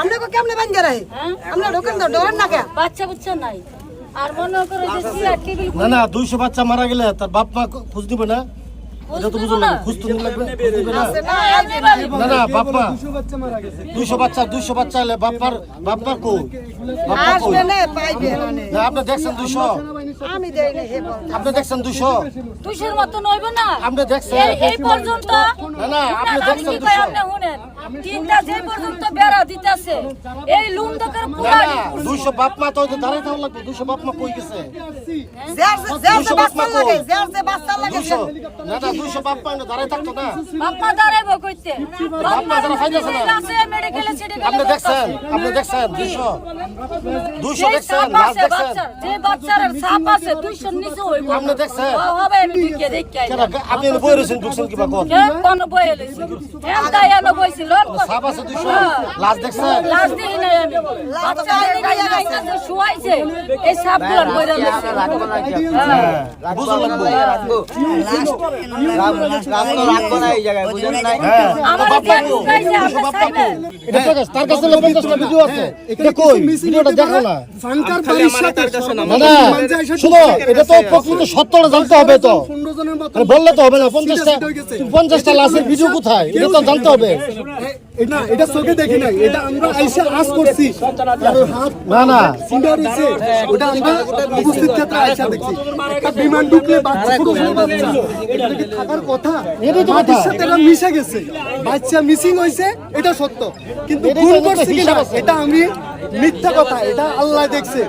আমরা কো কেমনে বাঙ্গে রাই হ্যাঁ? আমরা ঢোকেন তো ডোর না কে? বাচ্চা বুচ্চা নাই। আর মনে করে যে সিয়া টেবিল না না 200 বাচ্চা মারা গেলে তার বাপ মা খোঁজ দিবে না? এটা তো বাচ্চা মারা বাচ্চা 200 বাচ্চা এলে বাপ পাইবে না আপনি দেখছেন দুশো না আপনি দেখছেন 200 200 মত নইব না। আপনি দেখছেন? এই না আপনি দেখছেন 200 তিনটা যে পর্যন্ত বেড়া দিতেছে এই লুম দকের না পুরা না দুইশো বাপ মা তো দাঁড়াই থাকা লাগবে দুইশো বাপ মা কই গেছে যার যার দুইশো বাচ্চা লাগে? যার বাচ্চা লাগে না না দুইশো বাপ এনে দাঁড়াই থাকতো না। বাপ্পা দাঁড়াইব কইতে। বাপ্পা দাঁড়া ফাইনাছে না। মেডিকেলে সিডিকেলে আপনি দেখছেন আপনি দেখছেন দুইশো। দুইশো দেখছেন লাশ দেখছেন। যে বাচ্চার সাপ আছে দুইশোর নিচে হইব। আপনি দেখছেন? হবে আমি ঢুকে দেখে আপনি এনে বই রয়েছেন ঢুকছেন কিবা কোন? কোন বই এলেছি এম তাই এলো বইছিল সাপ আছে দুইশো লাশ দেখছেন? লাশ দেখি নাই আমি। বাচ্চা যে শুয়াইছে এই বইরা হ্যাঁ। আমার? চাইবেন এটা তো তার কাছে পঞ্চাশটা ভিডিও আছে। এটা কই? ভিডিওটা দেখো না। ফাঙ্কার বাড়ির সাথে না না শুনো এটা তো প্রকৃত সত্যটা জানতে হবে তো। বললে তো হবে না পঞ্চাশটা পঞ্চাশটা লাশের ভিডিও কোথায়? এটা তো জানতে হবে। এটা এটা চোখে দেখি নাই এটা আমরা আইসা আস করছি। আর ওর হাত না না। সিন্ডার হইছে ওটা আমরা উপস্থিত ক্ষেত্রে আইসা দেখছি। একটা বিমান ঢুকলে বাচ্চা ছোট ছোট বাচ্চা এটা কি থাকার কথা? মাটির সাথে এটা মিশে গেছে। বাচ্চা মিসিং হইছে এটা সত্য। কিন্তু ভুল করছে কিনা এটা আমি মিথ্যা কথা এটা আল্লাহ দেখছে।